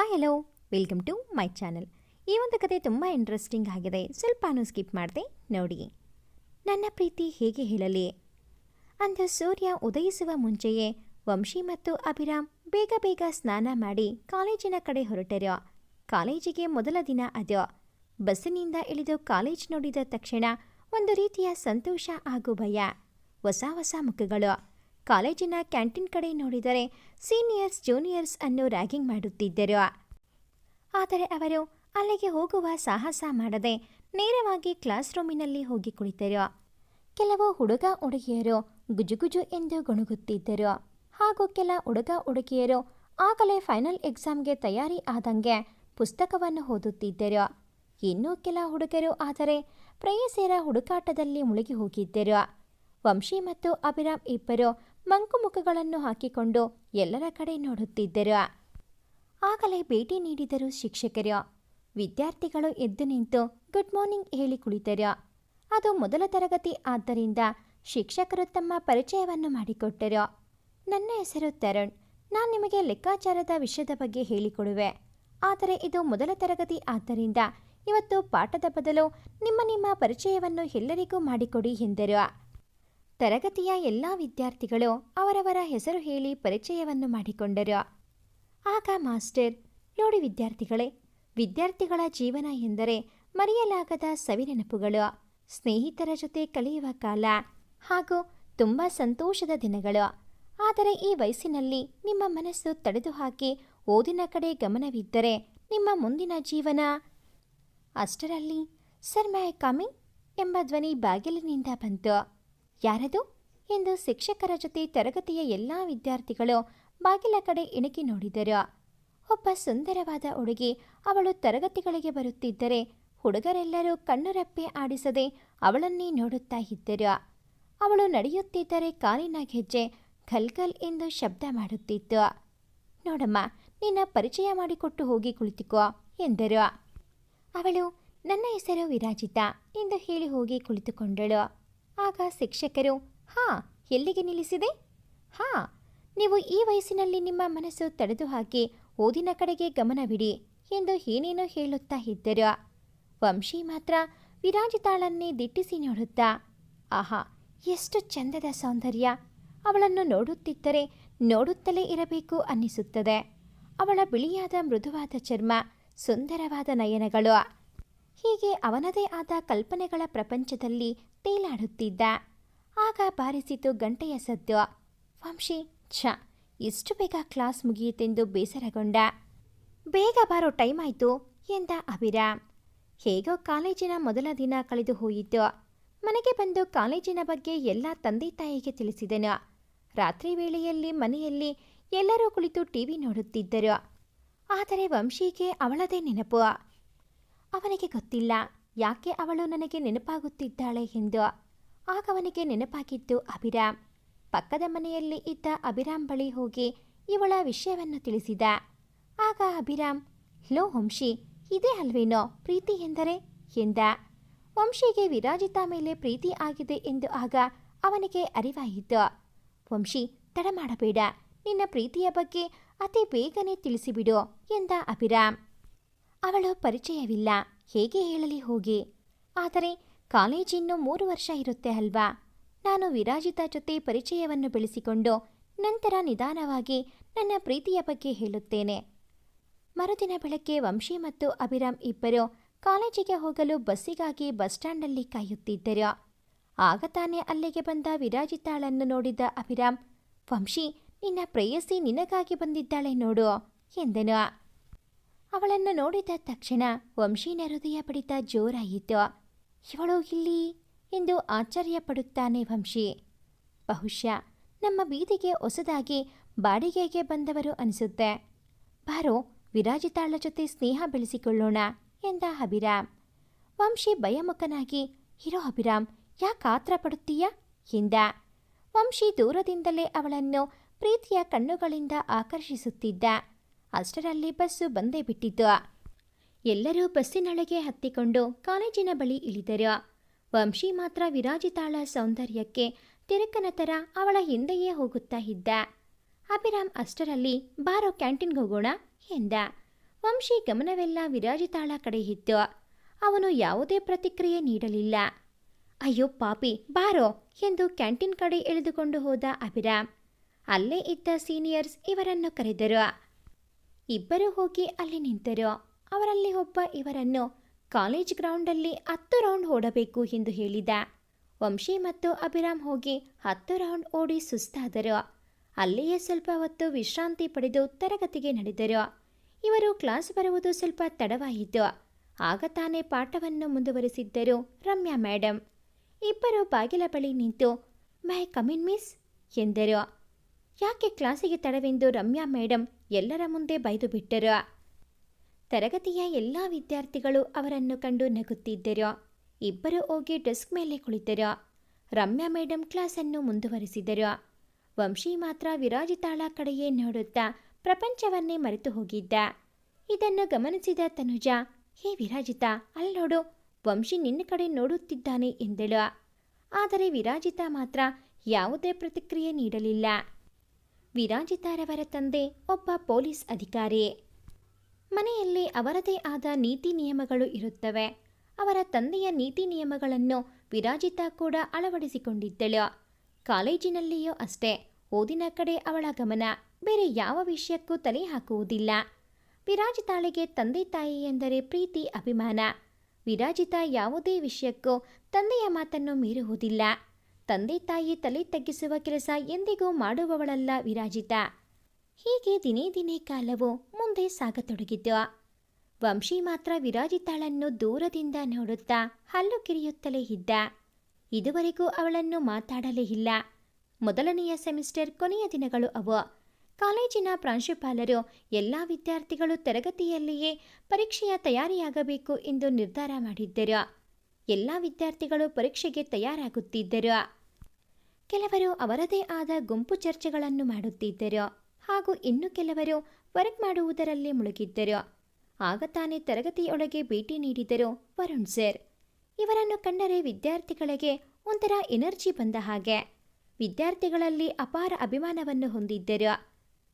Hi hello welcome to my channel ಈ ಒಂದು ಕತೆ ತುಂಬ ಇಂಟ್ರೆಸ್ಟಿಂಗ್ ಆಗಿದೆ. ಸ್ವಲ್ಪನೂ ಸ್ಕಿಪ್ ಮಾಡಿದೆ. ನೋಡಿ. ನನ್ನ ಪ್ರೀತಿ ಹೇಗೆ ಹೇಳಲಿ? ಅಂದು ಸೂರ್ಯ ಉದಯಿಸುವ ಮುಂಚೆಯೇ ವಂಶಿ ಮತ್ತು ಅಭಿರಾಮ್ ಬೇಗ ಬೇಗ ಸ್ನಾನ ಮಾಡಿ ಕಾಲೇಜಿನ ಕಡೆ ಹೊರಟರು ಕಾಲೇಜಿಗೆ ಮೊದಲ ದಿನ ಅದು ಬಸ್ಸಿನಿಂದ ಇಳಿದು ಕಾಲೇಜ್ ನೋಡಿದ ತಕ್ಷಣ ಒಂದು ರೀತಿಯ ಸಂತೋಷ ಹಾಗೂ ಭಯ. ಹೊಸ ಹೊಸ ಮುಖಗಳು. ಕಾಲೇಜಿನ ಕ್ಯಾಂಟೀನ್ ಕಡೆ ನೋಡಿದರೆ ಸೀನಿಯರ್ಸ್, ಜೂನಿಯರ್ಸ್ ಅನ್ನು ರ್ಯಾಗಿಂಗ್ ಮಾಡುತ್ತಿದ್ದರು. ಆದರೆ ಅವರು ಅಲ್ಲಿಗೆ ಹೋಗುವ ಸಾಹಸ ಮಾಡದೆ ನೇರವಾಗಿ ಕ್ಲಾಸ್ ರೂಮಿನಲ್ಲಿ ಹೋಗಿ ಕುಳಿತರು. ಕೆಲವು ಹುಡುಗ ಹುಡುಗಿಯರು ಗುಜುಗುಜು ಎಂದು ಗುಣುಗುತ್ತಿದ್ದರು. ಹಾಗೂ ಕೆಲ ಹುಡುಗ ಹುಡುಗಿಯರು ಆಗಲೇ ಫೈನಲ್ ಎಕ್ಸಾಮ್ಗೆ ತಯಾರಿ ಆದಂಗೆ ಪುಸ್ತಕವನ್ನು ಓದುತ್ತಿದ್ದರು. ಇನ್ನೂ ಕೆಲ ಹುಡುಗರು ಆದರೆ ಪ್ರೇಯಸಿಯರ ಹುಡುಕಾಟದಲ್ಲಿ ಮುಳುಗಿ ಹೋಗಿದ್ದರು. ವಂಶಿ ಮತ್ತು ಅಭಿರಾಮ್ ಇಬ್ಬರು ಮಂಕುಮುಖಗಳನ್ನು ಹಾಕಿಕೊಂಡು ಎಲ್ಲರ ಕಡೆ ನೋಡುತ್ತಿದ್ದರು. ಆಗಲೇ ಭೇಟಿ ನೀಡಿದರು ಶಿಕ್ಷಕರು. ವಿದ್ಯಾರ್ಥಿಗಳು ಎದ್ದು ನಿಂತು ಗುಡ್ ಮಾರ್ನಿಂಗ್ ಹೇಳಿ ಕುಳಿತರು. ಅದು ಮೊದಲ ತರಗತಿ ಆದ್ದರಿಂದ ಶಿಕ್ಷಕರು ತಮ್ಮ ಪರಿಚಯವನ್ನು ಮಾಡಿಕೊಟ್ಟರು. ನನ್ನ ಹೆಸರು ತರುಣ್. ನಾನು ನಿಮಗೆ ಲೆಕ್ಕಾಚಾರದ ವಿಷಯದ ಬಗ್ಗೆ ಹೇಳಿಕೊಡುವೆ. ಆದರೆ ಇದು ಮೊದಲ ತರಗತಿ ಆದ್ದರಿಂದ ಇವತ್ತು ಪಾಠದ ಬದಲು ನಿಮ್ಮ ನಿಮ್ಮ ಪರಿಚಯವನ್ನು ಎಲ್ಲರಿಗೂ ಮಾಡಿಕೊಡಿ ಎಂದರು. ತರಗತಿಯ ಎಲ್ಲ ವಿದ್ಯಾರ್ಥಿಗಳು ಅವರವರ ಹೆಸರು ಹೇಳಿ ಪರಿಚಯವನ್ನು ಮಾಡಿಕೊಂಡರು. ಆಗ ಮಾಸ್ಟರ್, ನೋಡಿ ವಿದ್ಯಾರ್ಥಿಗಳೇ, ವಿದ್ಯಾರ್ಥಿಗಳ ಜೀವನ ಎಂದರೆ ಮರೆಯಲಾಗದ ಸವಿನೆನಪುಗಳು, ಸ್ನೇಹಿತರ ಜೊತೆ ಕಳೆಯುವ ಕಾಲ ಹಾಗೂ ತುಂಬ ಸಂತೋಷದ ದಿನಗಳು. ಆದರೆ ಈ ವಯಸ್ಸಿನಲ್ಲಿ ನಿಮ್ಮ ಮನಸ್ಸು ತಡೆದು ಹಾಕಿ ಓದಿನ ಕಡೆ ಗಮನವಿದ್ದರೆ ನಿಮ್ಮ ಮುಂದಿನ ಜೀವನ ಅಷ್ಟರಲ್ಲಿ, ಸರ್, ಮೈ ಕಮಿಂಗ್? ಎಂಬ ಧ್ವನಿ ಬಾಗಿಲಿನಿಂದ ಬಂತು. ಯಾರದು? ಎಂದು ಶಿಕ್ಷಕರ ಜೊತೆ ತರಗತಿಯ ಎಲ್ಲ ವಿದ್ಯಾರ್ಥಿಗಳು ಬಾಗಿಲ ಕಡೆ ಇಣುಕಿ ನೋಡಿದರು. ಒಬ್ಬ ಸುಂದರವಾದ ಹುಡುಗಿ ಅವಳು ತರಗತಿಗಳಿಗೆ ಬರುತ್ತಿದ್ದರೆ ಹುಡುಗರೆಲ್ಲರೂ ಕಣ್ಣರಪ್ಪೆ ಆಡಿಸದೆ ಅವಳನ್ನೇ ನೋಡುತ್ತಾ ಇದ್ದರು. ಅವಳು ನಡೆಯುತ್ತಿದ್ದರೆ ಕಾಲಿನ ಗೆಜ್ಜೆ ಘಲ್ಘಲ್ ಎಂದು ಶಬ್ದ ಮಾಡುತ್ತಿತ್ತು. ನೋಡಮ್ಮ, ನಿನ್ನ ಪರಿಚಯ ಮಾಡಿಕೊಟ್ಟು ಹೋಗಿ ಕುಳಿತುಕೋ, ಎಂದರು. ಅವಳು, ನನ್ನ ಹೆಸರು ವಿರಾಜಿತ ಎಂದು ಹೇಳಿ ಹೋಗಿ ಕುಳಿತುಕೊಂಡಳು. ಆಗ ಶಿಕ್ಷಕರು, ಹಾ, ಎಲ್ಲಿಗೆ ನಿಲ್ಲಿಸಿದೆ? ಹಾ, ನೀವು ಈ ವಯಸ್ಸಿನಲ್ಲಿ ನಿಮ್ಮ ಮನಸ್ಸು ತಡೆದು ಹಾಕಿ ಓದಿನ ಕಡೆಗೆ ಗಮನವಿಡಿ ಎಂದು ಏನೇನೋ ಹೇಳುತ್ತಾ ಇದ್ದರು. ವಂಶಿ ಮಾತ್ರ ವಿರಾಜಿತಾಳನ್ನೇ ದಿಟ್ಟಿಸಿ ನೋಡುತ್ತಾ, ಆಹಾ, ಎಷ್ಟು ಚಂದದ ಸೌಂದರ್ಯ! ಅವಳನ್ನು ನೋಡುತ್ತಿದ್ದರೆ ನೋಡುತ್ತಲೇ ಇರಬೇಕು ಅನ್ನಿಸುತ್ತದೆ. ಅವಳ ಬಿಳಿಯಾದ ಮೃದುವಾದ ಚರ್ಮ, ಸುಂದರವಾದ ನಯನಗಳು. ಹೀಗೆ ಅವನದೇ ಆದ ಕಲ್ಪನೆಗಳ ಪ್ರಪಂಚದಲ್ಲಿ ತೇಲಾಡುತ್ತಿದ್ದ. ಆಗ ಬಾರಿಸಿತು ಗಂಟೆಯ ಸದ್ದು ವಂಶಿ, ಛ, ಇಷ್ಟು ಬೇಗ ಕ್ಲಾಸ್ ಮುಗಿಯಿತೆಂದು ಬೇಸರಗೊಂಡ. ಬೇಗ ಬಾರೋ ಟೈಮ್ ಆಯಿತು ಎಂದ ಅಭಿರಾಮ್ ಹೇಗೋ ಕಾಲೇಜಿನ ಮೊದಲ ದಿನ ಕಳೆದು ಹೋಯಿತು. ಮನೆಗೆ ಬಂದು ಕಾಲೇಜಿನ ಬಗ್ಗೆ ಎಲ್ಲ ತಂದೆ ತಾಯಿಗೆ ತಿಳಿಸಿದನು. ರಾತ್ರಿ ವೇಳೆಯಲ್ಲಿ ಮನೆಯಲ್ಲಿ ಎಲ್ಲರೂ ಕುಳಿತು ಟಿವಿ ನೋಡುತ್ತಿದ್ದರು. ಆದರೆ ವಂಶಿಗೆ ಅವಳದೇ ನೆನಪು. ಅವನಿಗೆ ಗೊತ್ತಿಲ್ಲ. ಯಾಕೆ ಅವಳು ನನಗೆ ನೆನಪಾಗುತ್ತಿದ್ದಾಳೆ ಎಂದು. ಆಗ ಅವನಿಗೆ ನೆನಪಾಗಿದ್ದು ಅಭಿರಾಮ್. ಪಕ್ಕದ ಮನೆಯಲ್ಲಿ ಇದ್ದ ಅಭಿರಾಮ್ ಬಳಿ ಹೋಗಿ ಇವಳ ವಿಷಯವನ್ನು ತಿಳಿಸಿದ. ಆಗ ಅಭಿರಾಮ್ ಲೋ ವಂಶಿ, ಇದೇ ಅಲ್ವೇನೋ ಪ್ರೀತಿ ಎಂದರೆ? ಎಂದ. ವಂಶಿಗೆ ವಿರಾಜಿತ ಮೇಲೆ ಪ್ರೀತಿ ಆಗಿದೆ ಎಂದು ಆಗ ಅವನಿಗೆ ಅರಿವಾಯಿತು. ವಂಶಿ, ತಡ ಮಾಡಬೇಡ. ನಿನ್ನ ಪ್ರೀತಿಯ ಬಗ್ಗೆ ಅತಿ ಬೇಗನೆ ತಿಳಿಸಿಬಿಡು ಎಂದ ಅಭಿರಾಮ್. ಅವಳು ಪರಿಚಯವಿಲ್ಲ. ಹೇಗೆ ಹೇಳಲಿ ಹೋಗಿ? ಆದರೆ ಕಾಲೇಜಿನ್ನು ಮೂರು ವರ್ಷ ಇರುತ್ತೆ ಅಲ್ವಾ? ನಾನು ವಿರಾಜಿತ ಜೊತೆ ಪರಿಚಯವನ್ನು ಬೆಳೆಸಿಕೊಂಡು ನಂತರ ನಿಧಾನವಾಗಿ ನನ್ನ ಪ್ರೀತಿಯ ಬಗ್ಗೆ ಹೇಳುತ್ತೇನೆ. ಮರುದಿನ ಬೆಳಗ್ಗೆ ವಂಶಿ ಮತ್ತು ಅಭಿರಾಮ್ ಇಬ್ಬರು ಕಾಲೇಜಿಗೆ ಹೋಗಲು ಬಸ್ಸಿಗಾಗಿ ಬಸ್ ಸ್ಟ್ಯಾಂಡಲ್ಲಿ ಕಾಯುತ್ತಿದ್ದರು. ಆಗ ತಾನೇ ಅಲ್ಲಿಗೆ ಬಂದ ವಿರಾಜಿತಾಳನ್ನು ನೋಡಿದ ಅಭಿರಾಮ್, ವಂಶಿ, ನಿನ್ನ ಪ್ರೇಯಸಿ ನಿನಗಾಗಿ ಬಂದಿದ್ದಾಳೆ ನೋಡು, ಎಂದನು. ಅವಳನ್ನು ನೋಡಿದ ತಕ್ಷಣ ವಂಶೀನ ಹೃದಯ ಬಡಿತ ಜೋರಾಯಿತು. ಇವಳು ಇಲ್ಲಿ? ಎಂದು ಆಶ್ಚರ್ಯಪಡುತ್ತಾನೆ ವಂಶಿ. ಬಹುಶಃ ನಮ್ಮ ಬೀದಿಗೆ ಹೊಸದಾಗಿ ಬಾಡಿಗೆಗೆ ಬಂದವರು ಅನಿಸುತ್ತೆ. ಬಾರೋ ವಿರಾಜಿತಾಳ ಜೊತೆ ಸ್ನೇಹ ಬೆಳೆಸಿಕೊಳ್ಳೋಣ ಎಂದ ಅಭಿರಾಮ್. ವಂಶಿ ಭಯಮುಖನಾಗಿ, ಇರೋ ಅಭಿರಾಮ್, ಯಾಕೆ ಆತ್ರ ಪಡುತ್ತೀಯ? ಎಂದ. ವಂಶಿ ದೂರದಿಂದಲೇ ಅವಳನ್ನು ಪ್ರೀತಿಯ ಕಣ್ಣುಗಳಿಂದ ಆಕರ್ಷಿಸುತ್ತಿದ್ದ. ಅಷ್ಟರಲ್ಲಿ ಬಸ್ಸು ಬಂದೇ ಬಿಟ್ಟಿತ್ತು. ಎಲ್ಲರೂ ಬಸ್ಸಿನೊಳಗೆ ಹತ್ತಿಕೊಂಡು ಕಾಲೇಜಿನ ಬಳಿ ಇಳಿದರು. ವಂಶಿ ಮಾತ್ರ ವಿರಾಜಿತಾಳ ಸೌಂದರ್ಯಕ್ಕೆ ತಿರಕನ ಥರ ಅವಳ ಹಿಂದೆಯೇ ಹೋಗುತ್ತಾ ಇದ್ದ. ಅಭಿರಾಮ್ ಅಷ್ಟರಲ್ಲಿ, ಬಾರೋ ಕ್ಯಾಂಟೀನ್ಗೆ ಹೋಗೋಣ? ಎಂದ. ವಂಶಿ ಗಮನವೆಲ್ಲ ವಿರಾಜಿತಾಳ ಕಡೆ ಇತ್ತು. ಅವನು ಯಾವುದೇ ಪ್ರತಿಕ್ರಿಯೆ ನೀಡಲಿಲ್ಲ. ಅಯ್ಯೋ ಪಾಪಿ, ಬಾರೋ! ಎಂದು ಕ್ಯಾಂಟೀನ್ ಕಡೆ ಎಳೆದುಕೊಂಡು ಹೋದ ಅಭಿರಾಮ್. ಅಲ್ಲೇ ಇದ್ದ ಸೀನಿಯರ್ಸ್ ಇವರನ್ನು ಕರೆದರು. ಇಬ್ಬರು ಹೋಗಿ ಅಲ್ಲಿ ನಿಂತರು. ಅವರಲ್ಲಿ ಒಬ್ಬ ಇವರನ್ನು ಕಾಲೇಜ್ ಗ್ರೌಂಡಲ್ಲಿ ಹತ್ತು ರೌಂಡ್ ಓಡಬೇಕು ಎಂದು ಹೇಳಿದ. ವಂಶಿ ಮತ್ತು ಅಭಿರಾಮ್ ಹೋಗಿ ಹತ್ತು ರೌಂಡ್ ಓಡಿ ಸುಸ್ತಾದರು. ಅಲ್ಲಿಯೇ ಸ್ವಲ್ಪ ಹೊತ್ತು ವಿಶ್ರಾಂತಿ ಪಡೆದು ತರಗತಿಗೆ ನಡೆದರು. ಇವರು ಕ್ಲಾಸ್ ಬರುವುದು ಸ್ವಲ್ಪ ತಡವಾಯಿತು. ಆಗ ತಾನೇ ಪಾಠವನ್ನು ಮುಂದುವರಿಸಿದ್ದರು ರಮ್ಯಾ ಮೇಡಮ್ ಇಬ್ಬರು ಬಾಗಿಲ ಬಳಿ ನಿಂತು, ಮೈ ಕಮಿನ್ ಮಿಸ್, ಎಂದರು. ಯಾಕೆ ಕ್ಲಾಸಿಗೆ ತಡವೆಂದು ರಮ್ಯಾ ಮೇಡಮ್ ಎಲ್ಲರ ಮುಂದೆ ಬೈದು ಬಿಟ್ಟರು. ತರಗತಿಯ ಎಲ್ಲ ವಿದ್ಯಾರ್ಥಿಗಳು ಅವರನ್ನು ಕಂಡು ನಗುತ್ತಿದ್ದರು. ಇಬ್ಬರು ಹೋಗಿ ಡೆಸ್ಕ್ ಮೇಲೆ ಕುಳಿತರು. ರಮ್ಯಾ ಮೇಡಮ್ ಕ್ಲಾಸನ್ನು ಮುಂದುವರಿಸಿದರು. ವಂಶಿ ಮಾತ್ರ ವಿರಾಜಿತಾಳ ಕಡೆಯೇ ನೋಡುತ್ತಾ ಪ್ರಪಂಚವನ್ನೇ ಮರೆತು ಹೋಗಿದ್ದ. ಇದನ್ನು ಗಮನಿಸಿದ ತನುಜ, ಹೇ ವಿರಾಜಿತ ಅಲ್ಲೋಡು ವಂಶಿ ನಿನ್ನ ಕಡೆ ನೋಡುತ್ತಿದ್ದಾನೆ ಎಂದಳು. ಆದರೆ ವಿರಾಜಿತ ಮಾತ್ರ ಯಾವುದೇ ಪ್ರತಿಕ್ರಿಯೆ ನೀಡಲಿಲ್ಲ. ವಿರಾಜಿತಾರವರ ತಂದೆ, ಒಬ್ಬ ಪೊಲೀಸ್ ಅಧಿಕಾರಿ ಮನೆಯಲ್ಲಿ ಅವರದೇ ಆದ ನೀತಿ ನಿಯಮಗಳು ಇರುತ್ತವೆ. ಅವರ ತಂದೆಯ ನೀತಿ ನಿಯಮಗಳನ್ನು ವಿರಾಜಿತ ಕೂಡ ಅಳವಡಿಸಿಕೊಂಡಿದ್ದಳು. ಕಾಲೇಜಿನಲ್ಲಿಯೂ ಅಷ್ಟೇ, ಓದಿನ ಕಡೆ ಅವಳ ಗಮನ ಬೇರೆ ಯಾವ ವಿಷಯಕ್ಕೂ ತಲೆ ಹಾಕುವುದಿಲ್ಲ. ವಿರಾಜಿತಾಳಿಗೆ ತಂದೆ ತಾಯಿ ಎಂದರೆ ಪ್ರೀತಿ, ಅಭಿಮಾನ. ವಿರಾಜಿತಾ ಯಾವುದೇ ವಿಷಯಕ್ಕೂ ತಂದೆಯ ಮಾತನ್ನು ಮೀರುವುದಿಲ್ಲ. ತಂದೆ ತಾಯಿ ತಲೆ ತಗ್ಗಿಸುವ ಕೆಲಸ ಎಂದಿಗೂ ಮಾಡುವವಳಲ್ಲ ವಿರಾಜಿತ. ಹೀಗೆ ದಿನೇ ದಿನೇ ಕಾಲವು ಮುಂದೆ ಸಾಗತೊಡಗಿತು ವಂಶಿ ಮಾತ್ರ ವಿರಾಜಿತಾಳನ್ನು ದೂರದಿಂದ ನೋಡುತ್ತಾ ಹಲ್ಲು ಕಿರಿಯುತ್ತಲೇ ಇದ್ದ. ಇದುವರೆಗೂ ಅವಳನ್ನು ಮಾತಾಡಲೇ ಇಲ್ಲ. ಮೊದಲನೆಯ ಸೆಮಿಸ್ಟರ್ ಕೊನೆಯ ದಿನಗಳು ಅವು. ಕಾಲೇಜಿನ ಪ್ರಾಂಶುಪಾಲರು ಎಲ್ಲ ವಿದ್ಯಾರ್ಥಿಗಳು ತರಗತಿಯಲ್ಲಿಯೇ ಪರೀಕ್ಷೆಯ ತಯಾರಿಯಾಗಬೇಕು ಎಂದು ನಿರ್ಧಾರ ಮಾಡಿದ್ದರು. ಎಲ್ಲ ವಿದ್ಯಾರ್ಥಿಗಳು ಪರೀಕ್ಷೆಗೆ ತಯಾರಾಗುತ್ತಿದ್ದರು. ಕೆಲವರು ಅವರದೇ ಆದ ಗುಂಪು ಚರ್ಚೆಗಳನ್ನು ಮಾಡುತ್ತಿದ್ದರು. ಹಾಗೂ ಇನ್ನು ಕೆಲವರು ವರ್ಕ್ ಮಾಡುವುದರಲ್ಲಿ ಮುಳುಗಿದ್ದರು. ಆಗ ತಾನೇ ತರಗತಿಯೊಳಗೆ ಭೇಟಿ ನೀಡಿದರು ವರುಣ್ ಸರ್. ಇವರನ್ನು ಕಂಡರೆ ವಿದ್ಯಾರ್ಥಿಗಳಿಗೆ ಒಂಥರ ಎನರ್ಜಿ ಬಂದ ಹಾಗೆ. ವಿದ್ಯಾರ್ಥಿಗಳಲ್ಲಿ ಅಪಾರ ಅಭಿಮಾನವನ್ನು ಹೊಂದಿದ್ದರು.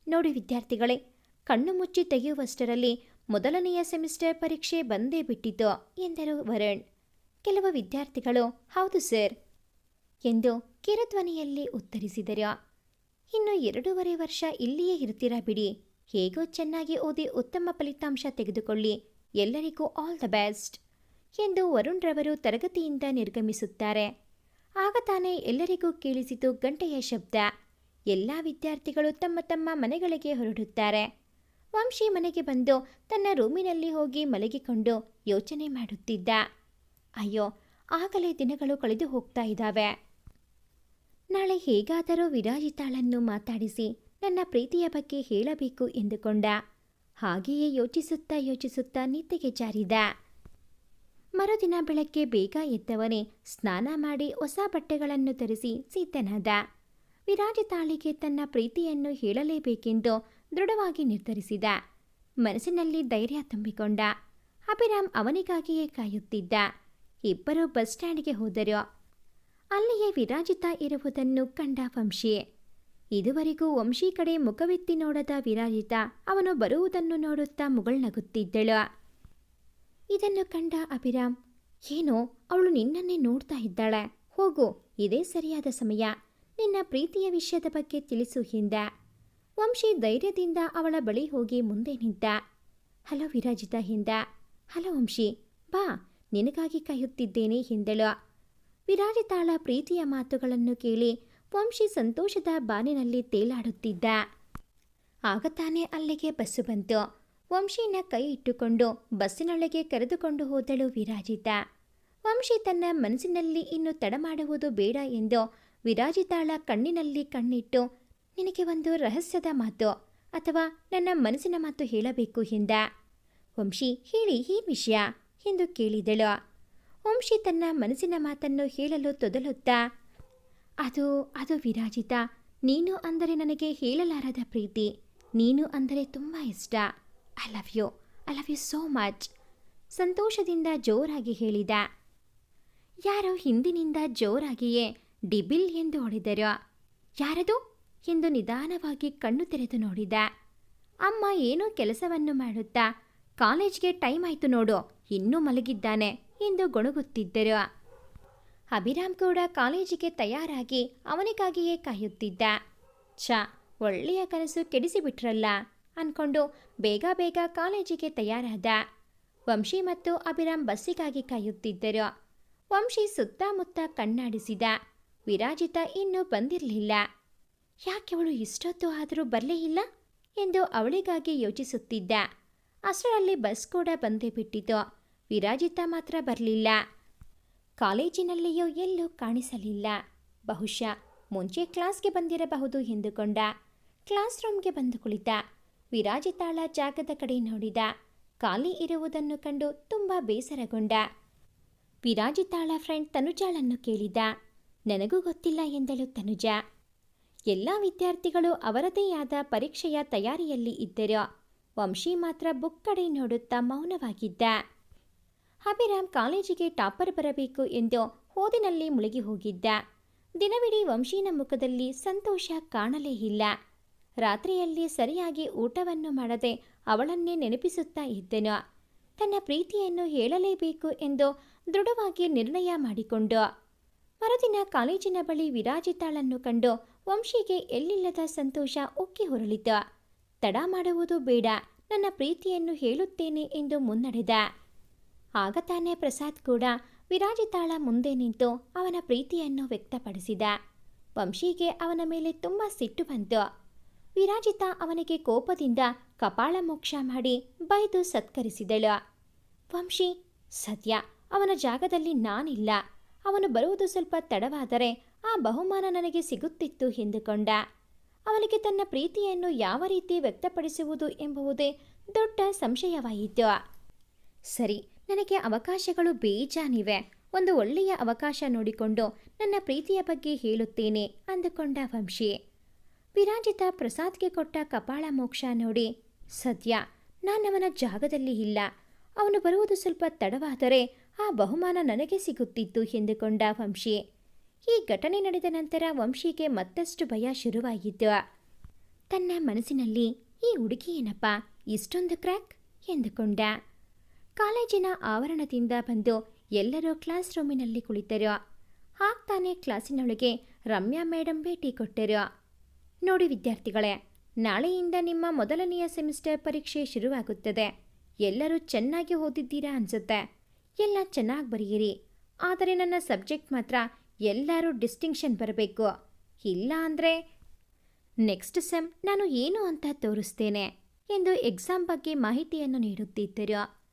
ನೋಡಿ ವಿದ್ಯಾರ್ಥಿಗಳೇ, ಕಣ್ಣು ಮುಚ್ಚಿ ತೆಗೆಯುವಷ್ಟರಲ್ಲಿ ಮೊದಲನೆಯ ಸೆಮಿಸ್ಟರ್ ಪರೀಕ್ಷೆ ಬಂದೇ ಬಿಟ್ಟಿತು ಎಂದರು ವರುಣ್. ಕೆಲವು ವಿದ್ಯಾರ್ಥಿಗಳು, ಹೌದು ಸರ್ ಎಂದು ಕಿರುಧ್ವನಿಯಲ್ಲಿ ಉತ್ತರಿಸಿದರು ಇನ್ನು ಎರಡೂವರೆ ವರ್ಷ ಇಲ್ಲಿಯೇ ಇರ್ತೀರಾ ಬಿಡಿ. ಹೇಗೋ ಚೆನ್ನಾಗಿ ಓದಿ ಉತ್ತಮ ಫಲಿತಾಂಶ ತೆಗೆದುಕೊಳ್ಳಿ. ಎಲ್ಲರಿಗೂ ಆಲ್ ದ ಬೆಸ್ಟ್ ಎಂದು ವರುಣ್ ರವರು ತರಗತಿಯಿಂದ ನಿರ್ಗಮಿಸುತ್ತಾರೆ. ಆಗ ತಾನೇ ಎಲ್ಲರಿಗೂ ಕೇಳಿಸಿತು ಗಂಟೆಯ ಶಬ್ದ. ಎಲ್ಲ ವಿದ್ಯಾರ್ಥಿಗಳು ತಮ್ಮ ತಮ್ಮ ಮನೆಗಳಿಗೆ ಹೊರಡುತ್ತಾರೆ. ವಂಶಿ ಮನೆಗೆ ಬಂದು ತನ್ನ ರೂಮಿನಲ್ಲಿ ಹೋಗಿ ಮಲಗಿಕೊಂಡು ಯೋಚನೆ ಮಾಡುತ್ತಿದ್ದ. ಅಯ್ಯೋ, ಆಗಲೇ ದಿನಗಳು ಕಳೆದು ಹೋಗ್ತಾ ಇದ್ದಾವೆ. ನಾಳೆ ಹೇಗಾದರೂ ವಿರಾಜಿತಾಳನ್ನು ಮಾತಾಡಿಸಿ ನನ್ನ ಪ್ರೀತಿಯ ಬಗ್ಗೆ ಹೇಳಬೇಕು ಎಂದುಕೊಂಡ. ಹಾಗೆಯೇ ಯೋಚಿಸುತ್ತಾ ಯೋಚಿಸುತ್ತಾ ನಿದ್ದೆಗೆ ಜಾರಿದ. ಮರುದಿನ ಬೆಳಗ್ಗೆ ಬೇಗ ಎದ್ದವನೇ ಸ್ನಾನ ಮಾಡಿ ಹೊಸ ಬಟ್ಟೆಗಳನ್ನು ಧರಿಸಿ ಸಿದ್ಧನಾದ. ವಿರಾಜಿತಾಳಿಗೆ ತನ್ನ ಪ್ರೀತಿಯನ್ನು ಹೇಳಲೇಬೇಕೆಂದು ದೃಢವಾಗಿ ನಿರ್ಧರಿಸಿದ. ಮನಸ್ಸಿನಲ್ಲಿ ಧೈರ್ಯ ತುಂಬಿಕೊಂಡ. ಅಭಿರಾಮ್ ಅವನಿಗಾಗಿಯೇ ಕಾಯುತ್ತಿದ್ದ. ಇಬ್ಬರು ಬಸ್ ಸ್ಟ್ಯಾಂಡ್ಗೆ ಹೋದರು. ಅಲ್ಲಿಯೇ ವಿರಾಜಿತ ಇರುವುದನ್ನು ಕಂಡ ವಂಶಿ. ಇದುವರೆಗೂ ವಂಶಿ ಕಡೆ ಮುಖವೆತ್ತಿ ನೋಡದ ವಿರಾಜಿತ ಅವನು ಬರುವುದನ್ನು ನೋಡುತ್ತಾ ಮುಗುಳ್ನಗುತ್ತಿದ್ದಳು ಇದನ್ನು ಕಂಡ ಅಭಿರಾಮ್, ಏನೋ, ಅವಳು ನಿನ್ನನ್ನೇ ನೋಡ್ತಾ ಇದ್ದಾಳೆ. ಹೋಗು, ಇದೇ ಸರಿಯಾದ ಸಮಯ. ನಿನ್ನ ಪ್ರೀತಿಯ ವಿಷಯದ ಬಗ್ಗೆ ತಿಳಿಸು ಹಿಂದ. ವಂಶಿ ಧೈರ್ಯದಿಂದ ಅವಳ ಬಳಿ ಹೋಗಿ ಮುಂದೆ ನಿಂತ ಹಲೋ ವಿರಾಜಿತ ಹಿಂದ. ಹಲೋ ವಂಶಿ, ಬಾ, ನಿನಗಾಗಿ ಕಾಯುತ್ತಿದ್ದೇನೆ ಹಿಂದಳು. ವಿರಾಜಿತಾಳ ಪ್ರೀತಿಯ ಮಾತುಗಳನ್ನು ಕೇಳಿ ವಂಶಿ ಸಂತೋಷದ ಬಾನಿನಲ್ಲಿ ತೇಲಾಡುತ್ತಿದ್ದ. ಆಗ ತಾನೇ ಅಲ್ಲಿಗೆ ಬಸ್ಸು ಬಂತು. ವಂಶಿನ ಕೈ ಇಟ್ಟುಕೊಂಡು ಬಸ್ಸಿನೊಳಗೆ ಕರೆದುಕೊಂಡು ಹೋದಳು ವಿರಾಜಿತ. ವಂಶಿ ತನ್ನ ಮನಸ್ಸಿನಲ್ಲಿ ಇನ್ನು ತಡ ಮಾಡುವುದು ಬೇಡ ಎಂದು ವಿರಾಜಿತಾಳ ಕಣ್ಣಿನಲ್ಲಿ ಕಣ್ಣಿಟ್ಟು, ನಿನಗೆ ಒಂದು ರಹಸ್ಯದ ಮಾತು ಅಥವಾ ನನ್ನ ಮನಸ್ಸಿನ ಮಾತು ಹೇಳಬೇಕು ಎಂದ. ವಂಶಿ, ಹೇಳಿ ಈ ವಿಷಯ ಎಂದು ಕೇಳಿದಳು. ವಂಶಿ ತನ್ನ ಮನಸ್ಸಿನ ಮಾತನ್ನು ಹೇಳಲು ತೊದಲುತ್ತಾ, ಅದು ಅದು ವಿರಾಜಿತ. ನೀನು ಅಂದರೆ ನನಗೆ ಹೇಳಲಾರದ ಪ್ರೀತಿ. ನೀನು ಅಂದರೆ ತುಂಬ ಇಷ್ಟ. I love you I love you so much ಸಂತೋಷದಿಂದ ಜೋರಾಗಿ ಹೇಳಿದ, ಯಾರೋ ಹಿಂದಿನಿಂದ ಜೋರಾಗಿಯೇ ಡಿಬಿಲ್ ಎಂದು ಹೊಡೆದರು? ಯಾರದು? ಎಂದು ನಿಧಾನವಾಗಿ ಕಣ್ಣು ತೆರೆದು ನೋಡಿದ, ಅಮ್ಮ ಏನೋ ಕೆಲಸವನ್ನು ಮಾಡುತ್ತಾ, ಕಾಲೇಜ್ಗೆ ಟೈಮ್ ಆಯ್ತು ನೋಡು. ಇನ್ನೂ ಮಲಗಿದ್ದಾನೆ. ಎಂದು ಗೊಣಗುತ್ತಿದ್ದರು. ಅಭಿರಾಮ್ ಕೂಡ ಕಾಲೇಜಿಗೆ ತಯಾರಾಗಿ ಅವನಿಗಾಗಿಯೇ ಕಾಯುತ್ತಿದ್ದ. ಛ, ಒಳ್ಳೆಯ ಕನಸು ಕೆಡಿಸಿಬಿಟ್ರಲ್ಲ ಅನ್ಕೊಂಡು ಬೇಗ ಬೇಗ ಕಾಲೇಜಿಗೆ ತಯಾರಾದ. ವಂಶಿ ಮತ್ತು ಅಭಿರಾಮ್ ಬಸ್ಸಿಗಾಗಿ ಕಾಯುತ್ತಿದ್ದರು. ವಂಶಿ ಸುತ್ತಮುತ್ತ ಕಣ್ಣಾಡಿಸಿದ. ವಿರಾಜಿತ ಇನ್ನೂ ಬಂದಿರಲಿಲ್ಲ. ಯಾಕೆವಳು ಇಷ್ಟೊತ್ತು ಆದರೂ ಬರಲೇ ಇಲ್ಲ ಎಂದು ಅವಳಿಗಾಗಿ ಯೋಚಿಸುತ್ತಿದ್ದ. ಅಷ್ಟರಲ್ಲಿ ಬಸ್ ಕೂಡ ಬಂದೇ ಬಿಟ್ಟಿತು. ವಿರಾಜಿತ ಮಾತ್ರ ಬರಲಿಲ್ಲ. ಕಾಲೇಜಿನಲ್ಲಿಯೂ ಎಲ್ಲೂ ಕಾಣಿಸಲಿಲ್ಲ. ಬಹುಶಃ ಮುಂಚೆ ಕ್ಲಾಸ್ಗೆ ಬಂದಿರಬಹುದು ಎಂದುಕೊಂಡ. ಕ್ಲಾಸ್ ರೂಮ್ಗೆ ಬಂದು ಕುಳಿತ. ವಿರಾಜಿತಾಳ ಜಾಗದ ಕಡೆ ನೋಡಿದ. ಖಾಲಿ ಇರುವುದನ್ನು ಕಂಡು ತುಂಬ ಬೇಸರಗೊಂಡ. ವಿರಾಜಿತಾಳ ಫ್ರೆಂಡ್ ತನುಜಾಳನ್ನು ಕೇಳಿದ. ನನಗೂ ಗೊತ್ತಿಲ್ಲ ಎಂದಳು ತನುಜ. ಎಲ್ಲ ವಿದ್ಯಾರ್ಥಿಗಳು ಅವರದೇ ಆದ ಪರೀಕ್ಷೆಯ ತಯಾರಿಯಲ್ಲಿ ಇದ್ದರು. ವಂಶಿ ಮಾತ್ರ ಬುಕ್ ಕಡೆ ನೋಡುತ್ತಾ ಮೌನವಾಗಿದ್ದ. ಅಭಿರಾಮ್ ಕಾಲೇಜಿಗೆ ಟಾಪರ್ ಬರಬೇಕು ಎಂದು ಓದಿನಲ್ಲಿ ಮುಳುಗಿ ಹೋಗಿದ್ದ. ದಿನವಿಡೀ ವಂಶೀನ ಮುಖದಲ್ಲಿ ಸಂತೋಷ ಕಾಣಲೇ ಇಲ್ಲ. ರಾತ್ರಿಯಲ್ಲಿ ಸರಿಯಾಗಿ ಊಟವನ್ನು ಮಾಡದೆ ಅವಳನ್ನೇ ನೆನಪಿಸುತ್ತಾ ಇದ್ದನು. ತನ್ನ ಪ್ರೀತಿಯನ್ನು ಹೇಳಲೇಬೇಕು ಎಂದು ದೃಢವಾಗಿ ನಿರ್ಣಯ ಮಾಡಿಕೊಂಡು. ಮರುದಿನ ಕಾಲೇಜಿನ ಬಳಿ ವಿರಾಜಿತಾಳನ್ನು ಕಂಡು ವಂಶಿಗೆ ಎಲ್ಲಿಲ್ಲದ ಸಂತೋಷ ಉಕ್ಕಿ ಹೊರಳಿತು. ತಡ ಮಾಡುವುದು ಬೇಡ, ನನ್ನ ಪ್ರೀತಿಯನ್ನು ಹೇಳುತ್ತೇನೆ ಎಂದು ಮುನ್ನಡೆದ. ಆಗ ತಾನೇ ಪ್ರಸಾದ್ ಕೂಡ ವಿರಾಜಿತಾಳ ಮುಂದೆ ನಿಂತು ಅವನ ಪ್ರೀತಿಯನ್ನು ವ್ಯಕ್ತಪಡಿಸಿದ. ವಂಶಿಗೆ ಅವನ ಮೇಲೆ ತುಂಬ ಸಿಟ್ಟು ಬಂತು. ವಿರಾಜಿತ ಅವನಿಗೆ ಕೋಪದಿಂದ ಕಪಾಳ ಮೋಕ್ಷ ಮಾಡಿ ಬೈದು ಸತ್ಕರಿಸಿದಳು. ವಂಶಿ, ಸದ್ಯ ಅವನ ಜಾಗದಲ್ಲಿ ನಾನಿಲ್ಲ. ಅವನು ಬರುವುದು ಸ್ವಲ್ಪ ತಡವಾದರೆ ಆ ಬಹುಮಾನ ನನಗೆ ಸಿಗುತ್ತಿತ್ತು ಎಂದುಕೊಂಡ. ಅವನಿಗೆ ತನ್ನ ಪ್ರೀತಿಯನ್ನು ಯಾವ ರೀತಿ ವ್ಯಕ್ತಪಡಿಸುವುದು ಎಂಬುವುದೇ ದೊಡ್ಡ ಸಂಶಯವಾಯಿತು. ಸರಿ ನನಗೆ ಅವಕಾಶಗಳು ಬೇಜಾನಿವೆ. ಒಂದು ಒಳ್ಳೆಯ ಅವಕಾಶ ನೋಡಿಕೊಂಡು ನನ್ನ ಪ್ರೀತಿಯ ಬಗ್ಗೆ ಹೇಳುತ್ತೇನೆ ಅಂದುಕೊಂಡ ವಂಶಿ. ವಿರಾಜಿತ ಪ್ರಸಾದ್ಗೆ ಕೊಟ್ಟ ಕಪಾಳ ಮೋಕ್ಷ ನೋಡಿ, ಸದ್ಯ ನಾನವನ ಜಾಗದಲ್ಲಿ ಇಲ್ಲ. ಅವನು ಬರುವುದು ಸ್ವಲ್ಪ ತಡವಾದರೆ ಆ ಬಹುಮಾನ ನನಗೆ ಸಿಗುತ್ತಿತ್ತು ಎಂದುಕೊಂಡ ವಂಶಿ. ಈ ಘಟನೆ ನಡೆದ ನಂತರ ವಂಶಿಗೆ ಮತ್ತಷ್ಟು ಭಯ ಶುರುವಾಗಿದ್ದು ತನ್ನ ಮನಸ್ಸಿನಲ್ಲಿ, ಈ ಹುಡುಗಿ ಏನಪ್ಪ, ಇಷ್ಟೊಂದು ಕ್ರ್ಯಾಕ್? ಎಂದುಕೊಂಡ. ಕಾಲೇಜಿನ ಆವರಣದಿಂದ ಬಂದು ಎಲ್ಲರೂ ಕ್ಲಾಸ್ ರೂಮಿನಲ್ಲಿ ಕುಳಿತರು. ಆಗ್ತಾನೆ ಕ್ಲಾಸಿನೊಳಗೆ ರಮ್ಯಾ ಮೇಡಮ್ ಭೇಟಿ ಕೊಟ್ಟರು. ನೋಡಿ ವಿದ್ಯಾರ್ಥಿಗಳೇ, ನಾಳೆಯಿಂದ ನಿಮ್ಮ ಮೊದಲನೆಯ ಸೆಮಿಸ್ಟರ್ ಪರೀಕ್ಷೆ ಶುರುವಾಗುತ್ತದೆ. ಎಲ್ಲರೂ ಚೆನ್ನಾಗಿ ಓದಿದ್ದೀರಾ ಅನ್ಸುತ್ತೆ. ಎಲ್ಲ ಚೆನ್ನಾಗಿ ಬರೆಯಿರಿ. ಆದರೆ ನನ್ನ ಸಬ್ಜೆಕ್ಟ್ ಮಾತ್ರ ಎಲ್ಲರೂ ಡಿಸ್ಟಿಂಕ್ಷನ್ ಬರಬೇಕು. ಇಲ್ಲ ಅಂದರೆ ನೆಕ್ಸ್ಟ್ ಸೆಮ್ ನಾನು ಏನು ಅಂತ ತೋರಿಸ್ತೇನೆ ಎಂದು ಎಕ್ಸಾಮ್ ಬಗ್ಗೆ ಮಾಹಿತಿಯನ್ನು ನೀಡುತ್ತಿದ್ದರು.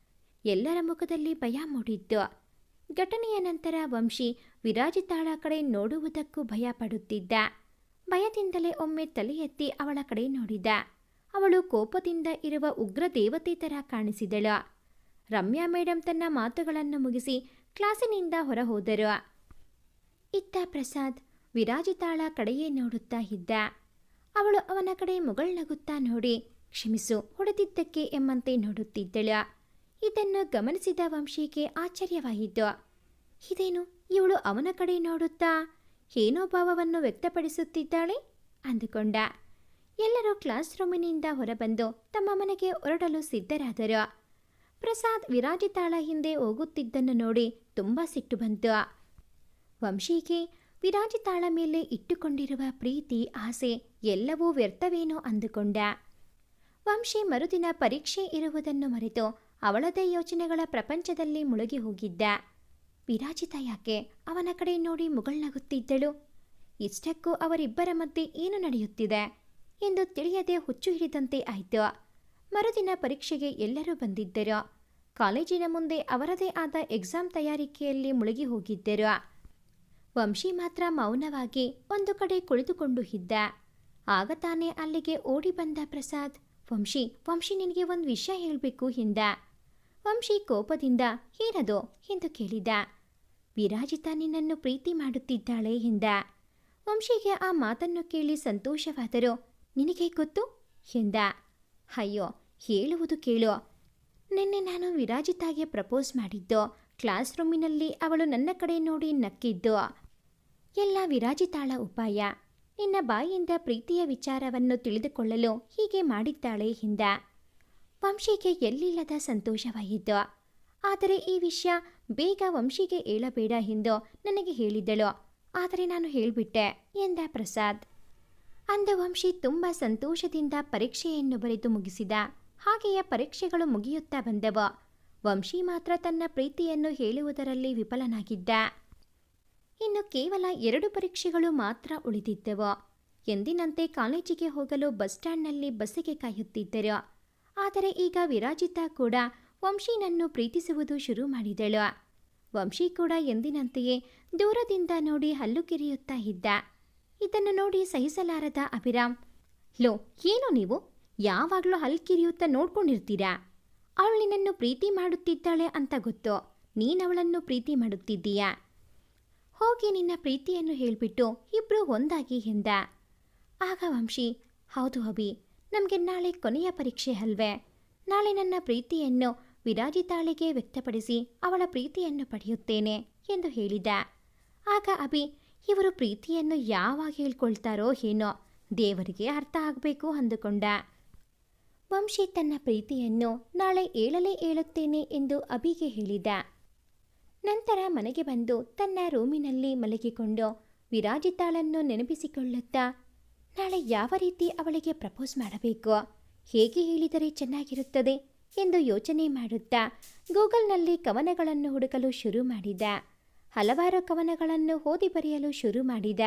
ಎಲ್ಲರ ಮುಖದಲ್ಲಿ ಭಯ ಮೂಡಿತ್ತು ಘಟನೆಯ ನಂತರ ವಂಶಿ ವಿರಾಜಿತಾಳ ಕಡೆ ನೋಡುವುದಕ್ಕೂ ಭಯ ಪಡುತ್ತಿದ್ದ. ಭಯದಿಂದಲೇ ಒಮ್ಮೆ ತಲೆ ಎತ್ತಿ ಅವಳ ಕಡೆ ನೋಡಿದ. ಅವಳು ಕೋಪದಿಂದ ಇರುವ ಉಗ್ರ ದೇವತೆ ಥರ ಕಾಣಿಸಿದಳು. ರಮ್ಯಾ ಮೇಡಮ್ ತನ್ನ ಮಾತುಗಳನ್ನು ಮುಗಿಸಿ ಕ್ಲಾಸಿನಿಂದ ಹೊರಹೋದರು. ಇತ್ತ ಪ್ರಸಾದ್ ವಿರಾಜಿತಾಳ ಕಡೆಯೇ ನೋಡುತ್ತಾ ಇದ್ದ. ಅವಳು ಅವನ ಕಡೆ ಮುಗಳ್ನಗುತ್ತಾ ನೋಡಿ, ಕ್ಷಮಿಸು, ಹೊಡೆದಿದ್ದಕ್ಕೆ ಎಂಬಂತೆ ನೋಡುತ್ತಿದ್ದಳು. ಇದನ್ನು ಗಮನಿಸಿದ ವಂಶಿಗೆ ಆಶ್ಚರ್ಯವಾಯಿತು ಇದೇನು, ಇವಳು ಅವನ ಕಡೆ ನೋಡುತ್ತಾ? ಏನೋ ಭಾವವನ್ನು ವ್ಯಕ್ತಪಡಿಸುತ್ತಿದ್ದಾಳೆ? ಅಂದುಕೊಂಡ. ಎಲ್ಲರೂ ಕ್ಲಾಸ್ ರೂಮಿನಿಂದ ಹೊರಬಂದು ತಮ್ಮ ಮನೆಗೆ ಹೊರಡಲು ಸಿದ್ಧರಾದರು. ಪ್ರಸಾದ್ ವಿರಾಜಿತಾಳ ಹಿಂದೆ ಹೋಗುತ್ತಿದ್ದನ್ನು ನೋಡಿ ತುಂಬ ಸಿಟ್ಟು ಬಂತು. ವಂಶಿಗೆ ವಿರಾಜಿತಾಳ ಮೇಲೆ ಇಟ್ಟುಕೊಂಡಿರುವ ಪ್ರೀತಿ, ಆಸೆ ಎಲ್ಲವೂ ವ್ಯರ್ಥವೇನೋ ಅಂದುಕೊಂಡ. ವಂಶಿ ಮರುದಿನ ಪರೀಕ್ಷೆ ಇರುವುದನ್ನು ಮರೆತು ಅವಳದೇ ಯೋಚನೆಗಳ ಪ್ರಪಂಚದಲ್ಲಿ ಮುಳುಗಿ ಹೋಗಿದ್ದ. ವಿರಾಜಿತ ಯಾಕೆ? ಅವನ ಕಡೆ ನೋಡಿ ಮುಗಳ್ನಗುತ್ತಿದ್ದಳು. ಇಷ್ಟಕ್ಕೂ ಅವರಿಬ್ಬರ ಮಧ್ಯೆ ಏನು ನಡೆಯುತ್ತಿದೆ? ಎಂದು ತಿಳಿಯದೆ ಹುಚ್ಚು ಹಿಡಿದಂತೆ ಆಯಿತು. ಮರುದಿನ ಪರೀಕ್ಷೆಗೆ ಎಲ್ಲರೂ ಬಂದಿದ್ದರು. ಕಾಲೇಜಿನ ಮುಂದೆ ಅವರದೇ ಆದ ಎಕ್ಸಾಮ್ ತಯಾರಿಕೆಯಲ್ಲಿ ಮುಳುಗಿ ಹೋಗಿದ್ದರು. ವಂಶಿ ಮಾತ್ರ ಮೌನವಾಗಿ ಒಂದು ಕಡೆ ಕುಳಿತುಕೊಂಡು ಇದ್ದ. ಆಗ ತಾನೇ ಅಲ್ಲಿಗೆ ಓಡಿ ಬಂದ ಪ್ರಸಾದ್, ವಂಶಿ ವಂಶಿ ನಿನಗೆ ಒಂದು ವಿಷಯ ಹೇಳಬೇಕು, ಎಂದ. ವಂಶಿ ಕೋಪದಿಂದ ಏನದು ಎಂದು ಕೇಳಿದ. ವಿರಾಜಿತ ನಿನ್ನನ್ನು ಪ್ರೀತಿ ಮಾಡುತ್ತಿದ್ದಾಳೆ ಎಂದ. ವಂಶಿಗೆ ಆ ಮಾತನ್ನು ಕೇಳಿ ಸಂತೋಷವಾದರೂ ನಿನಗೆ ಗೊತ್ತು ಎಂದ. ಅಯ್ಯೋ, ಹೇಳುವುದು ಕೇಳು. ನಿನ್ನೆ ನಾನು ವಿರಾಜಿತಾಗೆ ಪ್ರಪೋಸ್ ಮಾಡಿದ್ದು. ಕ್ಲಾಸ್ ರೂಮಿನಲ್ಲಿ ಅವಳು ನನ್ನ ಕಡೆ ನೋಡಿ ನಕ್ಕಿದ್ದು. ಎಲ್ಲ ವಿರಾಜಿತಾಳ ಉಪಾಯ. ನಿನ್ನ ಬಾಯಿಯಿಂದ ಪ್ರೀತಿಯ ವಿಚಾರವನ್ನು ತಿಳಿದುಕೊಳ್ಳಲು ಹೀಗೆ ಮಾಡಿದ್ದಾಳೆ ಹಿಂದ ವಂಶಿಗೆ ಎಲ್ಲಿಲ್ಲದ ಸಂತೋಷವಾಯಿತು ಆದರೆ ಈ ವಿಷಯ ಬೇಗ ವಂಶಿಗೆ ಹೇಳಬೇಡ ಎಂದು ನನಗೆ ಹೇಳಿದ್ದಳು. ಆದರೆ ನಾನು ಹೇಳಿಬಿಟ್ಟೆ, ಎಂದ ಪ್ರಸಾದ್. ಅಂದ ವಂಶಿ ತುಂಬ ಸಂತೋಷದಿಂದ ಪರೀಕ್ಷೆಯನ್ನು ಬರೆದು ಮುಗಿಸಿದ. ಹಾಗೆಯೇ ಪರೀಕ್ಷೆಗಳು ಮುಗಿಯುತ್ತಾ ಬಂದವು. ವಂಶಿ ಮಾತ್ರ ತನ್ನ ಪ್ರೀತಿಯನ್ನು ಹೇಳುವುದರಲ್ಲಿ ವಿಫಲನಾಗಿದ್ದ. ಇನ್ನು ಕೇವಲ ಎರಡು ಪರೀಕ್ಷೆಗಳು ಮಾತ್ರ ಉಳಿದಿದ್ದವು. ಎಂದಿನಂತೆ ಕಾಲೇಜಿಗೆ ಹೋಗಲು ಬಸ್ ಸ್ಟ್ಯಾಂಡ್ನಲ್ಲಿ ಬಸ್ಸಿಗೆ ಕಾಯುತ್ತಿದ್ದರು. ಆದರೆ ಈಗ ವಿರಾಜಿತಾ ಕೂಡ ವಂಶಿನನ್ನು ಪ್ರೀತಿಸುವುದು ಶುರು ಮಾಡಿದಳು. ವಂಶಿ ಕೂಡ ಎಂದಿನಂತೆಯೇ ದೂರದಿಂದ ನೋಡಿ ಹಲ್ಲು ಕಿರಿಯುತ್ತಾ ಇದ್ದ. ಇದನ್ನು ನೋಡಿ ಸಹಿಸಲಾರದ ಅಭಿರಾಮ್, ಲೋ, ಏನು ನೀವು? ಯಾವಾಗಲೂ ಹಲ್ಲು ಕಿರಿಯುತ್ತಾ ನೋಡ್ಕೊಂಡಿರ್ತೀರಾ? ಅವಳು ನಿನ್ನನ್ನು ಪ್ರೀತಿ ಮಾಡುತ್ತಿದ್ದಾಳೆ ಅಂತ ಗೊತ್ತು. ನೀನವಳನ್ನು ಪ್ರೀತಿ ಮಾಡುತ್ತಿದ್ದೀಯಾ? ಹೋಗಿ ನಿನ್ನ ಪ್ರೀತಿಯನ್ನು ಹೇಳಿಬಿಟ್ಟು ಇಬ್ಬರು ಒಂದಾಗಿ ಎಂದ. ಆಗ ವಂಶಿ, ಹೌದು ಅಭಿ ನಮಗೆ ನಾಳೆ ಕೊನೆಯ ಪರೀಕ್ಷೆ ಅಲ್ವೇ? ನಾಳೆ ನನ್ನ ಪ್ರೀತಿಯನ್ನು ವಿರಾಜಿತಾಳಿಗೆ ವ್ಯಕ್ತಪಡಿಸಿ ಅವಳ ಪ್ರೀತಿಯನ್ನು ಪಡೆಯುತ್ತೇನೆ ಎಂದು ಹೇಳಿದ. ಆಗ ಅಭಿ, ಇವರು ಪ್ರೀತಿಯನ್ನು ಯಾವಾಗ ಹೇಳ್ಕೊಳ್ತಾರೋ ಏನೋ ದೇವರಿಗೆ ಅರ್ಥ ಆಗಬೇಕು ಅಂದುಕೊಂಡ. ವಂಶಿ ತನ್ನ ಪ್ರೀತಿಯನ್ನು ನಾಳೆ ಏಳಲೇ ಹೇಳುತ್ತೇನೆ ಎಂದು ಅಭಿಗೆ ಹೇಳಿದ. ನಂತರ ಮನೆಗೆ ಬಂದು ತನ್ನ ರೂಮಿನಲ್ಲಿ ಮಲಗಿಕೊಂಡು ವಿರಾಜಿತಾಳನ್ನು ನೆನಪಿಸಿಕೊಳ್ಳುತ್ತಾ ನಾಳೆ ಯಾವ ರೀತಿ ಅವಳಿಗೆ ಪ್ರಪೋಸ್ ಮಾಡಬೇಕು? ಹೇಗೆ ಹೇಳಿದರೆ ಚೆನ್ನಾಗಿರುತ್ತದೆ ಎಂದು ಯೋಚನೆ ಮಾಡುತ್ತಾ ಗೂಗಲ್ನಲ್ಲಿ ಕವನಗಳನ್ನು ಹುಡುಕಲು ಶುರು ಮಾಡಿದ. ಹಲವಾರು ಕವನಗಳನ್ನು ಓದಿ ಬರೆಯಲು ಶುರು ಮಾಡಿದ.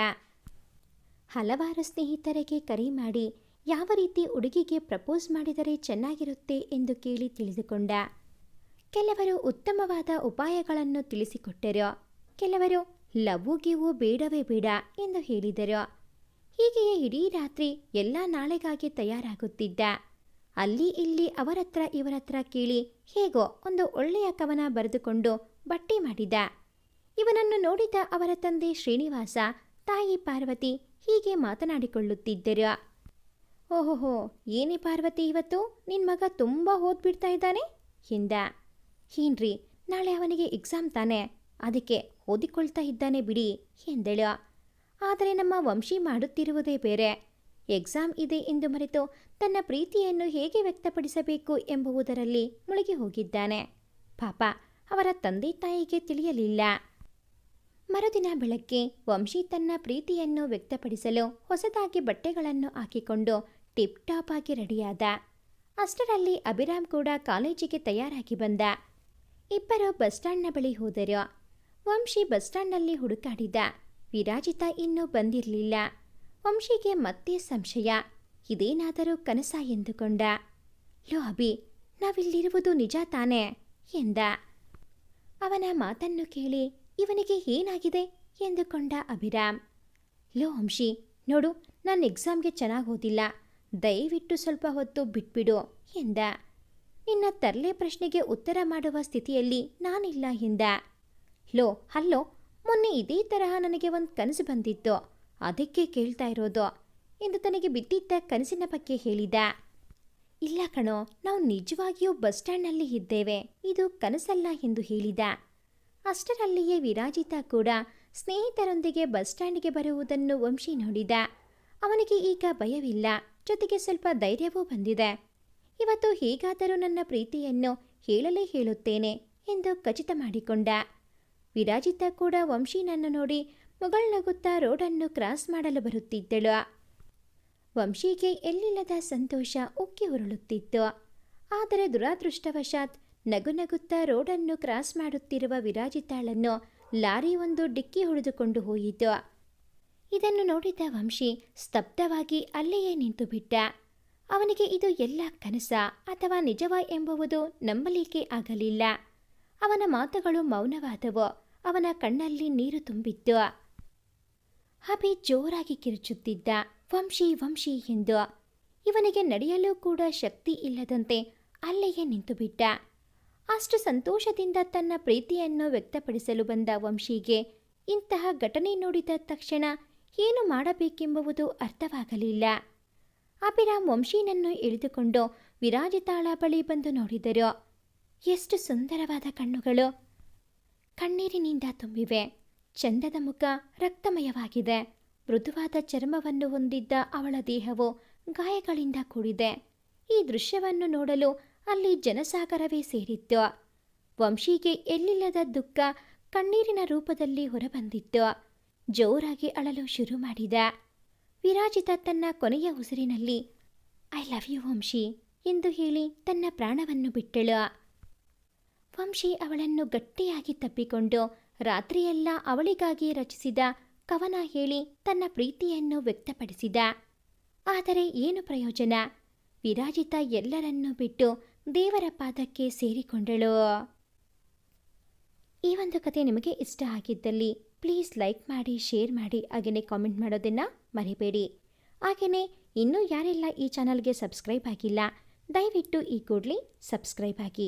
ಹಲವಾರು ಸ್ನೇಹಿತರಿಗೆ ಕರೆ ಮಾಡಿ ಯಾವ ರೀತಿ ಹುಡುಗಿಗೆ ಪ್ರಪೋಸ್ ಮಾಡಿದರೆ ಚೆನ್ನಾಗಿರುತ್ತೆ ಎಂದು ಕೇಳಿ ತಿಳಿದುಕೊಂಡ. ಕೆಲವರು ಉತ್ತಮವಾದ ಉಪಾಯಗಳನ್ನು ತಿಳಿಸಿಕೊಟ್ಟರು. ಕೆಲವರು ಲವ್ವು ಗಿವು ಬೇಡವೇ ಬೇಡ ಎಂದು ಹೇಳಿದರು. ಹೀಗೆಯೇ ಇಡೀ ರಾತ್ರಿ ಎಲ್ಲ ನಾಳೆಗಾಗಿ ತಯಾರಾಗುತ್ತಿದ್ದ. ಅಲ್ಲಿ ಇಲ್ಲಿ ಅವರತ್ರ ಇವರತ್ರ ಕೇಳಿ ಹೇಗೋ ಒಂದು ಒಳ್ಳೆಯ ಕವನ ಬರೆದುಕೊಂಡು ಬಟ್ಟಿ ಮಾಡಿದ. ಇವನನ್ನು ನೋಡಿದ ಅವರ ತಂದೆ ಶ್ರೀನಿವಾಸ, ತಾಯಿ ಪಾರ್ವತಿ ಹೀಗೆ ಮಾತನಾಡಿಕೊಳ್ಳುತ್ತಿದ್ದರು. ಓಹೋಹೋ, ಏನೇ ಪಾರ್ವತಿ ಇವತ್ತು? ನಿನ್ನ ಮಗ ತುಂಬ ಓದ್ಬಿಡ್ತಾ ಇದ್ದಾನೆ? ಎಂದ. ಏನ್ರಿ ನಾಳೆ ಅವನಿಗೆ ಎಕ್ಸಾಮ್ ತಾನೆ. ಅದಕ್ಕೆ ಓದಿಕೊಳ್ತಾ ಇದ್ದಾನೆ ಬಿಡಿ, ಎಂದಳು. ಆದರೆ ನಮ್ಮ ವಂಶಿ ಮಾಡುತ್ತಿರುವುದೇ ಬೇರೆ. ಎಕ್ಸಾಮ್ ಇದೆ ಎಂದು ಮರೆತು ತನ್ನ ಪ್ರೀತಿಯನ್ನು ಹೇಗೆ ವ್ಯಕ್ತಪಡಿಸಬೇಕು ಎಂಬುವುದರಲ್ಲಿ ಮುಳುಗಿ ಹೋಗಿದ್ದಾನೆ. ಪಾಪ, ಅವರ ತಂದೆ ತಾಯಿಗೆ ತಿಳಿಯಲಿಲ್ಲ. ಮರುದಿನ ಬೆಳಗ್ಗೆ ವಂಶಿ ತನ್ನ ಪ್ರೀತಿಯನ್ನು ವ್ಯಕ್ತಪಡಿಸಲು ಹೊಸದಾಗಿ ಬಟ್ಟೆಗಳನ್ನು ಹಾಕಿಕೊಂಡು ಟಿಪ್ ಟಾಪ್ ಆಗಿ ರೆಡಿಯಾದ. ಅಷ್ಟರಲ್ಲಿ ಅಭಿರಾಮ್ ಕೂಡ ಕಾಲೇಜಿಗೆ ತಯಾರಾಗಿ ಬಂದ. ಇಬ್ಬರು ಬಸ್ ಸ್ಟ್ಯಾಂಡ್ನ ಬಳಿ ಹೋದರು. ವಂಶಿ ಬಸ್ ಸ್ಟ್ಯಾಂಡ್ನಲ್ಲಿ ಹುಡುಕಾಡಿದ. ವಿರಾಜಿತಾ ಇನ್ನೂ ಬಂದಿರಲಿಲ್ಲ. ವಂಶಿಗೆ ಮತ್ತೆ ಸಂಶಯ. ಇದೇನಾದರೂ ಕನಸ ಎಂದುಕೊಂಡ. ಲೋ ಅಭಿ, ನಾವಿಲ್ಲಿರುವುದು ನಿಜ ತಾನೆ? ಎಂದ. ಅವನ ಮಾತನ್ನು ಕೇಳಿ ಇವನಿಗೆ ಏನಾಗಿದೆ ಎಂದುಕೊಂಡ ಅಭಿರಾಮ್. ಲೋ ವಂಶಿ, ನೋಡು, ನಾನು ಎಕ್ಸಾಮ್ಗೆ ಚೆನ್ನಾಗಿ ಓದಿಲ್ಲ. ದಯವಿಟ್ಟು ಸ್ವಲ್ಪ ಹೊತ್ತು ಬಿಟ್ಬಿಡು, ಎಂದ. ನಿನ್ನ ತರಲೆ ಪ್ರಶ್ನೆಗೆ ಉತ್ತರ ಮಾಡುವ ಸ್ಥಿತಿಯಲ್ಲಿ ನಾನಿಲ್ಲ, ಎಂದ. ಲೋ ಹಲ್ಲೋ ಮೊನ್ನೆ ಇದೇ ತರಹ ನನಗೆ ಒಂದು ಕನಸು ಬಂದಿತ್ತು. ಅದಕ್ಕೆ ಕೇಳ್ತಾ ಇರೋದು. ಎಂದು ತನಗೆ ಬಿದ್ದಿದ್ದ ಕನಸಿನ ಬಗ್ಗೆ ಹೇಳಿದ. ಇಲ್ಲ ಕಣೋ, ನಾವು ನಿಜವಾಗಿಯೂ ಬಸ್ ಸ್ಟ್ಯಾಂಡ್ನಲ್ಲಿ ಇದ್ದೇವೆ. ಇದು ಕನಸಲ್ಲ ಎಂದು ಹೇಳಿದ. ಅಷ್ಟರಲ್ಲಿಯೇ ವಿರಾಜಿತ ಕೂಡ ಸ್ನೇಹಿತರೊಂದಿಗೆ ಬಸ್ ಸ್ಟ್ಯಾಂಡ್ಗೆ ಬರುವುದನ್ನು ವಂಶಿ ನೋಡಿದ. ಅವನಿಗೆ ಈಗ ಭಯವಿಲ್ಲ. ಜೊತೆಗೆ ಸ್ವಲ್ಪ ಧೈರ್ಯವೂ ಬಂದಿದೆ. ಇವತ್ತು ಹೇಗಾದರೂ ನನ್ನ ಪ್ರೀತಿಯನ್ನು ಹೇಳಲೇ ಹೇಳುತ್ತೇನೆ ಎಂದು ಖಚಿತ ಮಾಡಿಕೊಂಡ. ವಿರಾಜಿತಾ ಕೂಡ ವಂಶಿನನ್ನು ನೋಡಿ ಮುಗಳ್ನಗುತ್ತಾ ರೋಡನ್ನು ಕ್ರಾಸ್ ಮಾಡಲು ಬರುತ್ತಿದ್ದಳು. ವಂಶಿಗೆ ಎಲ್ಲಿಲ್ಲದ ಸಂತೋಷ ಉಕ್ಕಿ ಉರುಳುತ್ತಿತ್ತು. ಆದರೆ ದುರಾದೃಷ್ಟವಶಾತ್ ನಗು ನಗುತ್ತಾ ರೋಡನ್ನು ಕ್ರಾಸ್ ಮಾಡುತ್ತಿರುವ ವಿರಾಜಿತಾಳನ್ನು ಲಾರಿ ಒಂದು ಡಿಕ್ಕಿ ಹೊಡೆದುಕೊಂಡು ಹೋಯಿತು. ಇದನ್ನು ನೋಡಿದ ವಂಶಿ ಸ್ತಬ್ಧವಾಗಿ ಅಲ್ಲಿಯೇ ನಿಂತು ಬಿಟ್ಟ ಅವನಿಗೆ ಇದು ಎಲ್ಲ ಕನಸ ಅಥವಾ ನಿಜವ ಎಂಬುವುದು ನಂಬಲಿಕೆ ಆಗಲಿಲ್ಲ. ಅವನ ಮಾತುಗಳು ಮೌನವಾದವು. ಅವನ ಕಣ್ಣಲ್ಲಿ ನೀರು ತುಂಬಿತ್ತು. ಅಭಿ ಜೋರಾಗಿ ಕಿರುಚುತ್ತಿದ್ದ, ವಂಶಿ ವಂಶಿ ಎಂದು. ಇವನಿಗೆ ನಡೆಯಲು ಕೂಡ ಶಕ್ತಿ ಇಲ್ಲದಂತೆ ಅಲ್ಲಿಯೇ ನಿಂತುಬಿಟ್ಟ. ಅಷ್ಟು ಸಂತೋಷದಿಂದ ತನ್ನ ಪ್ರೀತಿಯನ್ನು ವ್ಯಕ್ತಪಡಿಸಲು ಬಂದ ವಂಶಿಗೆ ಇಂತಹ ಘಟನೆ ನೋಡಿದ ತಕ್ಷಣ ಏನು ಮಾಡಬೇಕೆಂಬುದು ಅರ್ಥವಾಗಲಿಲ್ಲ. ಅಭಿರಾಮ್ ವಂಶಿನನ್ನು ಎಳೆದುಕೊಂಡು ವಿರಾಜಿತಾಳ ಬಳಿ ಬಂದು ನೋಡಿದರು. ಎಷ್ಟು ಸುಂದರವಾದ ಕಣ್ಣುಗಳು. ಕಣ್ಣೀರಿನಿಂದ ತುಂಬಿವೆ. ಚಂದದ ಮುಖ ರಕ್ತಮಯವಾಗಿದೆ. ಮೃದುವಾದ ಚರ್ಮವನ್ನು ಹೊಂದಿದ್ದ ಅವಳ ದೇಹವು ಗಾಯಗಳಿಂದ ಕೂಡಿದೆ. ಈ ದೃಶ್ಯವನ್ನು ನೋಡಲು ಅಲ್ಲಿ ಜನಸಾಗರವೇ ಸೇರಿತ್ತು. ವಂಶಿಗೆ ಎಲ್ಲಿಲ್ಲದ ದುಃಖ ಕಣ್ಣೀರಿನ ರೂಪದಲ್ಲಿ ಹೊರಬಂದಿತ್ತು. ಜೋರಾಗಿ ಅಳಲು ಶುರು ಮಾಡಿದ. ವಿರಾಜಿತ ತನ್ನ ಕೊನೆಯ ಉಸಿರಿನಲ್ಲಿ, ಐ ಲವ್ ಯು ವಂಶಿ ಎಂದು ಹೇಳಿ ತನ್ನ ಪ್ರಾಣವನ್ನು ಬಿಟ್ಟಳು. ವಂಶಿ ಅವಳನ್ನು ಗಟ್ಟಿಯಾಗಿ ತಬ್ಬಿಕೊಂಡು ರಾತ್ರಿಯೆಲ್ಲ ಅವಳಿಗಾಗಿ ರಚಿಸಿದ ಕವನ ಹೇಳಿ ತನ್ನ ಪ್ರೀತಿಯನ್ನು ವ್ಯಕ್ತಪಡಿಸಿದ. ಆದರೆ ಏನು ಪ್ರಯೋಜನ? ವಿರಾಜಿತ ಎಲ್ಲರನ್ನೂ ಬಿಟ್ಟು ದೇವರ ಪಾದಕ್ಕೆ ಸೇರಿಕೊಂಡಳು. ಈ ಒಂದು ಕತೆ ನಿಮಗೆ ಇಷ್ಟ ಆಗಿದ್ದಲ್ಲಿ ಪ್ಲೀಸ್ ಲೈಕ್ ಮಾಡಿ, ಶೇರ್ ಮಾಡಿ, ಹಾಗೆಯೇ ಕಾಮೆಂಟ್ ಮಾಡೋದನ್ನು ಮರಿಬೇಡಿ. ಹಾಗೆಯೇ ಇನ್ನೂ ಯಾರೆಲ್ಲ ಈ ಚಾನಲ್ಗೆ ಸಬ್ಸ್ಕ್ರೈಬ್ ಆಗಿಲ್ಲ, ದಯವಿಟ್ಟು ಈ ಕೂಡಲೇ ಸಬ್ಸ್ಕ್ರೈಬ್ ಆಗಿ.